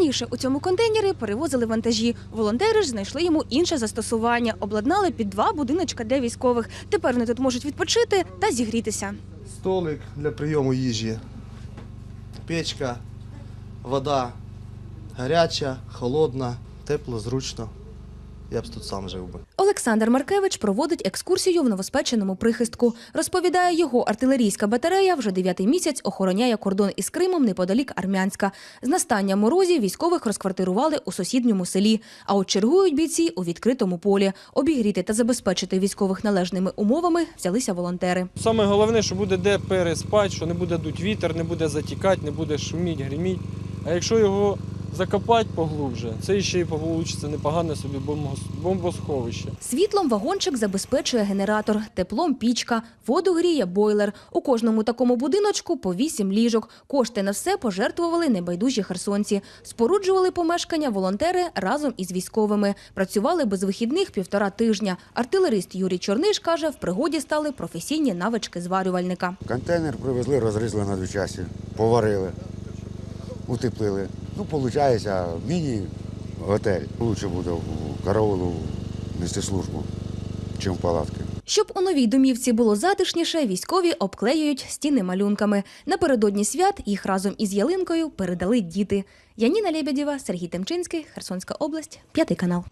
Раніше у цьому контейнері перевозили вантажі. Волонтери ж знайшли йому інше застосування. Обладнали під два будиночка для військових. Тепер вони тут можуть відпочити та зігрітися. Столик для прийому їжі, печка, вода гаряча, холодна, тепло, зручно. Я б тут сам жив би. Олександр Маркевич проводить екскурсію в новоспеченому прихистку. Розповідає, його артилерійська батарея вже дев'ятий місяць охороняє кордон із Кримом неподалік Армянська. З настання морозів військових розквартирували у сусідньому селі. А от чергують бійці у відкритому полі. Обігріти та забезпечити військових належними умовами взялися волонтери. Саме головне, що буде де переспати, що не буде дуть вітер, не буде затікати, не буде шуміть, гриміть. А якщо його закопати поглубже, це ще й получиться непогане собі бомбос- бомбосховище. Світлом вагончик забезпечує генератор, теплом пічка, воду гріє бойлер. У кожному такому будиночку по вісім ліжок. Кошти на все пожертвували небайдужі херсонці. Споруджували помешкання волонтери разом із військовими. Працювали без вихідних півтора тижня. Артилерист Юрій Чорниш каже, в пригоді стали професійні навички зварювальника. Контейнер привезли, розрізали на дві часі, поварили, утеплили. Ну, виходить, міні-готель. Лучше буде в караулу нести службу, ніж в палатки. Щоб у новій домівці було затишніше, військові обклеюють стіни малюнками. Напередодні свят їх разом із ялинкою передали діти. Яніна Лебедєва, Сергій Темчинський, Херсонська область, п'ятий канал.